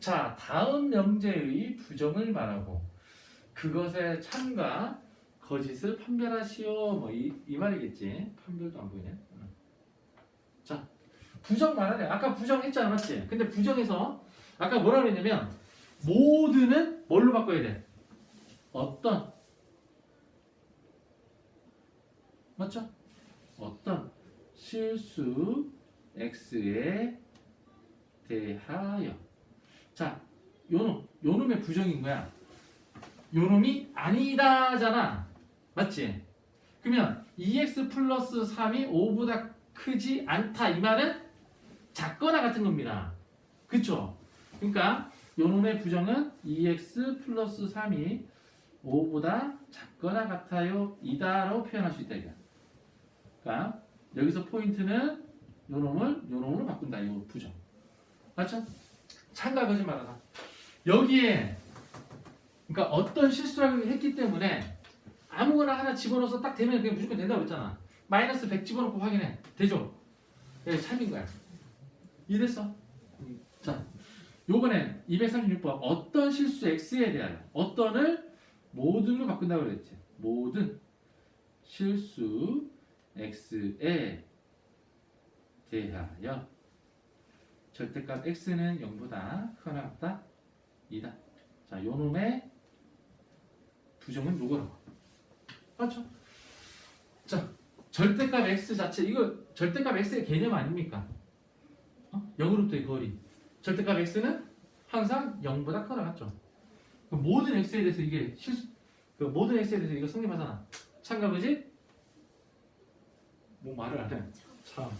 자, 다음 명제의 부정을 말하고 그것의 참과 거짓을 판별하시오. 뭐이 말이겠지. 판별도 안 보이네. 응. 자, 부정 말하래. 아까 부정했잖아, 맞지? 근데 부정에서 아까 뭐라 그랬냐면 모두는 뭘로 바꿔야 돼? 어떤 맞죠? 어떤 실수 x에 대하여 자 요놈 요놈의 부정인 거야 요놈이 아니다잖아 맞지? 그러면 2x 플러스 3이 5보다 크지 않다 이 말은 작거나 같은 겁니다 그쵸? 그러니까 요놈의 부정은 2x 플러스 3이 5보다 작거나 같아요 이다라고 표현할 수 있다 이거야 그러니까 여기서 포인트는 요놈을 요놈으로 바꾼다 요 부정 맞죠? 참가 거짓말하다 여기에 그러니까 어떤 실수를 했기 때문에 아무거나 하나 집어넣어서 딱 되면 그냥 무조건 된다고 했잖아. 마이너스 100 집어넣고 확인해. 되죠? 여기 참인 거야. 이랬어? 자 요번엔 236번 어떤 실수 x에 대하여 어떤을 모든으로 바꾼다고 그랬지? 모든 실수 x에 대하여 절대값 x는 0보다 크거나 같다 2다 자 요놈의 부정은 요거라고 맞죠? 자 절대값 x 자체 이거 절대값 x의 개념 아닙니까? 어? 0으로부터의 거리 절대값 x는 항상 0보다 크거나 같죠 그 모든 x에 대해서 이게 실수 그 모든 x에 대해서 이거 성립하잖아 참가 그지? 뭐 말을 안 해. 참.